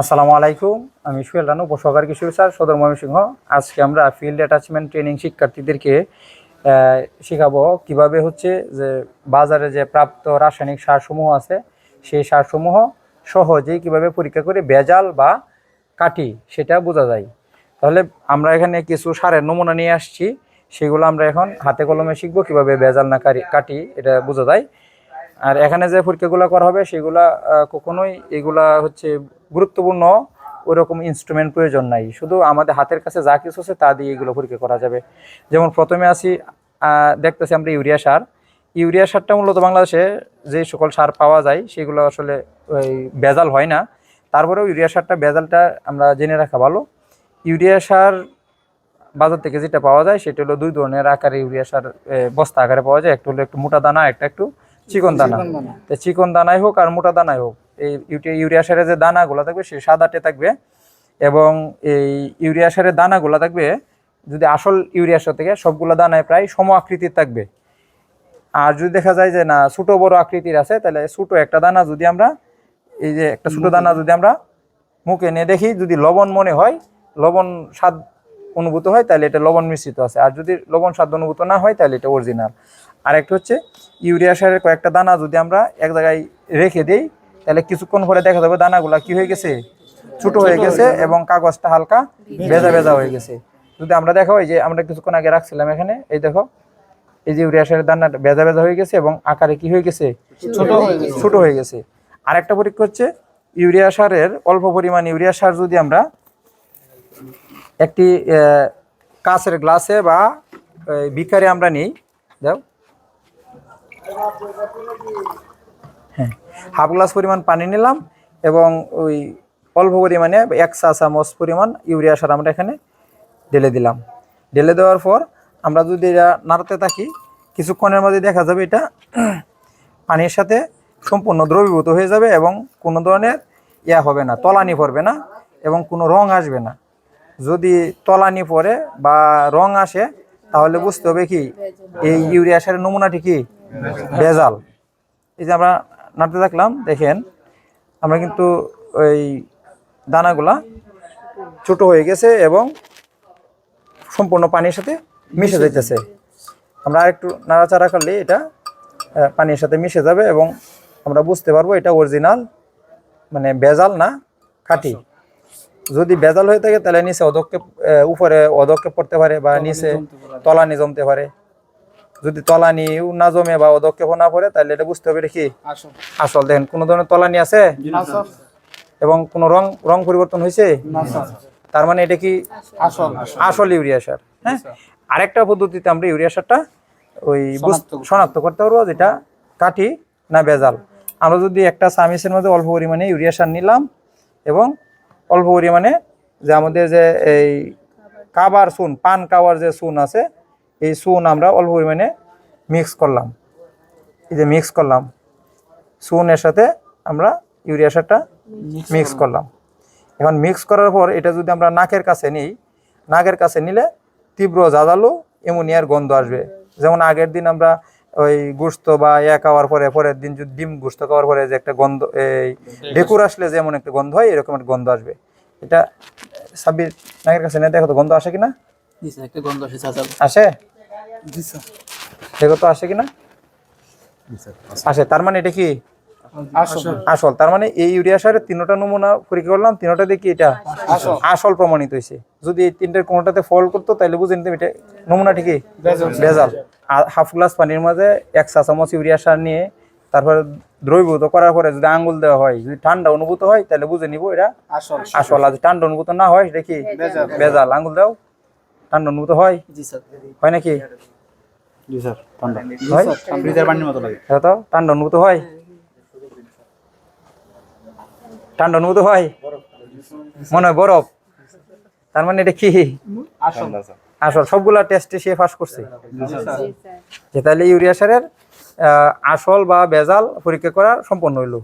আসসালামু আলাইকুম, আমি সুয়েল রানু, উপসহকারী কৃষি স্যার, সদর ময়মনসিংহ। আজকে আমরা ফিল্ড অ্যাটাচমেন্ট ট্রেনিং শিক্ষার্থীদেরকে শেখাবো কীভাবে হচ্ছে যে বাজারে যে প্রাপ্ত রাসায়নিক সারসমূহ আছে, সেই সারসমূহ সহজেই কীভাবে পরীক্ষা করে বেজাল বা কাটি সেটা বোঝা যায়। তাহলে আমরা এখানে কিছু সারের নমুনা নিয়ে আসছি, সেগুলো আমরা এখন হাতে কলমে শিখব কীভাবে বেজাল না কাটি এটা বোঝা যায়। আর এখানে যে পরীক্ষাগুলো করা হবে, সেগুলা কখনোই এগুলা হচ্ছে গুরুত্বপূর্ণ ওইরকম ইনস্ট্রুমেন্ট প্রয়োজন নাই। শুধু আমাদের হাতের কাছে যা কিছু আছে তা দিয়ে এগুলো পরীক্ষা করা যাবে। যেমন প্রথমে আসি দেখতেছি আমরা ইউরিয়া সার। ইউরিয়া সারটা মূলত বাংলাদেশে যে সকল সার পাওয়া যায় সেগুলো আসলে ওই ভেজাল হয় না। তারপরেও ইউরিয়া সারটা ভেজালটা আমরা জেনে রাখা ভালো। ইউরিয়া সার বাজার থেকে যেটা পাওয়া যায় সেটা হলো দুই ধরনের আকারে ইউরিয়া সার বস্তা আকারে পাওয়া যায়। একটা হলো একটু মোটা দানা একটা একটু চিকন দানা। তো চিকন দানাই হোক আর মোটা দানাই হোক এই ইউরিয়া সারের যে দানাগুলো থাকবে, সে সাদাটে থাকবে এবং এই ইউরিয়া সারের দানাগুলো থাকবে, যদি আসল ইউরিয়া সার থেকে সবগুলো দানায় প্রায় সম আকৃতির থাকবে। আর যদি দেখা যায় যে না, ছোটো বড় আকৃতির আছে, তাহলে ছোটো একটা দানা যদি আমরা, এই যে একটা ছোটো দানা যদি আমরা মুখে নিয়ে দেখি, যদি লবণ মনে হয়, লবণ স্বাদ অনুভূত হয়, তাহলে এটা লবণ মিশ্রিত আছে। আর যদি লবণ স্বাদ অনুভূত না হয়, তাহলে এটা অরিজিনাল। আর একটা হচ্ছে, ইউরিয়া সারের কয়েকটা দানা যদি আমরা এক জায়গায় রেখে দিই তাহলে কিছুক্ষণ পরে দেখা যাবে দানাগুলা কি হয়ে গেছে? ছোট হয়ে গেছে এবং কাগজটা হালকা ভেজা ভেজা হয়ে গেছে। যদি আমরা দেখো এই যে আমরা কিছুক্ষণ আগে রাখছিলাম এখানে এই দেখো এই যে ইউরিয়া সারের দানাটা ভেজা ভেজা হয়ে গেছে এবং আকারে কি হয়ে গেছে? ছোট ছোট হয়ে গেছে। আরেকটা পরীক্ষা হচ্ছে ইউরিয়া সারের অল্প পরিমাণ ইউরিয়া সার যদি আমরা একটি আহ, কাঁচের গ্লাসে বা বিকারে আমরা নিই দাও হ্যাঁ হাফ গ্লাস পরিমাণ পানি নিলাম এবং ওই অল্প পরিমাণে এক চা চামচ পরিমাণ ইউরিয়া সার আমরা এখানে ঢেলে দিলাম। ঢেলে দেওয়ার পর আমরা যদি এটা নাড়াতে থাকি কিছুক্ষণের মধ্যে দেখা যাবে এটা পানির সাথে সম্পূর্ণ দ্রবীভূত হয়ে যাবে এবং কোনো ধরনের ইয়া হবে না তলানি পড়বে না এবং কোনো রং আসবে না। যদি তলানি পড়ে বা রং আসে তাহলে বুঝতে হবে কি এই ইউরিয়া সারের নমুনাটি কি? ভেজাল এই যে আমরা নাড়তে থাকলাম দেখেন আমরা কিন্তু ওই দানাগুলা ছোট হয়ে গেছে এবং সম্পূর্ণ পানির সাথে মিশে যাইতেছে। আমরা আরেকটু নাড়াচাড়া করলে এটা পানির সাথে মিশে যাবে এবং আমরা বুঝতে পারব এটা অরিজিনাল মানে বেজাল না খাঁটি। যদি বেজাল হয়ে থাকে তাহলে নিচে অদক্ষেপ উপরে অদক্ষেপ পড়তে পারে বা নিচে তলানি জমতে পারে। যদি তলানিও না জমে বা অদক্ষেপ না পড়ে তাহলে এটা বুঝতে হবে কি? আসল। দেখেন কোনো ধরনের তলানি আছে? এবং কোনো রং রং পরিবর্তন হয়েছে? তার মানে এটা কি? আসল। ইউরিয়া সার হ্যাঁ? আরেকটা পদ্ধতিতে আমরা ইউরিয়া সারটা ওই শনাক্ত করতে পারব যেটা কাঠি না বেজাল। আমরা যদি একটা চামিচের মধ্যে অল্প পরিমাণে ইউরিয়া সার নিলাম এবং অল্প পরিমাণে যে আমাদের যে এই কাবার চুন পান কাবার যে চুন আছে এই চুন আমরা অল্প পরিমাণে মিক্স করলাম। এই যে মিক্স করলাম। চুনের সাথে আমরা ইউরিয়া সারটা মিক্স করলাম। এখন মিক্স করার পর এটা যদি আমরা নাকের কাছে নিই নাকের কাছে নিলে তীব্র জাজালো এমোনিয়ার গন্ধ আসবে। যেমন আগের দিন আমরা ওই গুস্ত বা ইয়া খাওয়ার পরে পরের দিন যদি ডিম গোস্ত খাওয়ার পরে যে একটা গন্ধ এই ডেকুর আসলে যেমন একটা গন্ধ হয় এরকম একটা গন্ধ আসবে। এটা সাব্বির নাকের কাছে নিয়ে দেখো তো গন্ধ আসে কিনা? দিছে একটা গন্ধ আসে চাচা। আসে? দেখো তো আসে কিনা? আসে। তার মানে এটা কি? আসল। তার মানে এই ইউরিয়া সারের তিনটা নমুনা পরীক্ষা করলাম তিনটা দেখি এটা আসল। প্রমাণিত হয়েছে। যদি এই তিনটার কোনোটাতে ফল করতো তাহলে বুঝে নিতাম এটা নমুনা ঠিকই। ভেজাল। হাফ গ্লাস পানির মাঝে এক চা চামচ ইউরিয়া সার নিয়ে তারপরে দ্রবীভূত করার পরে যদি আঙ্গুল দেওয়া হয় যদি ঠান্ডা অনুভূত হয় তাহলে বুঝে নিব এটা আসল। আর যদি ঠান্ডা অনুভূত না হয় সেটা কি? ভেজাল। আঙ্গুল দাও। ঠান্ডা অনুভূত হয়? জি স্যার। হয় নাকি? জি স্যার ঠান্ডা। হয়? ফ্রিজের পানির মতো লাগে। এটা তো ঠান্ডা অনুভূত হয়? ঠান্ডা অনুভূত হয়? মনে হয় বরফ। তার মানে এটা কি? আসল। সবগুলা টেস্টে সে পাস করছে? যে তাহলে ইউরিয়া সারের আহ, আসল বা বেজাল পরীক্ষা করা সম্পন্ন হইল।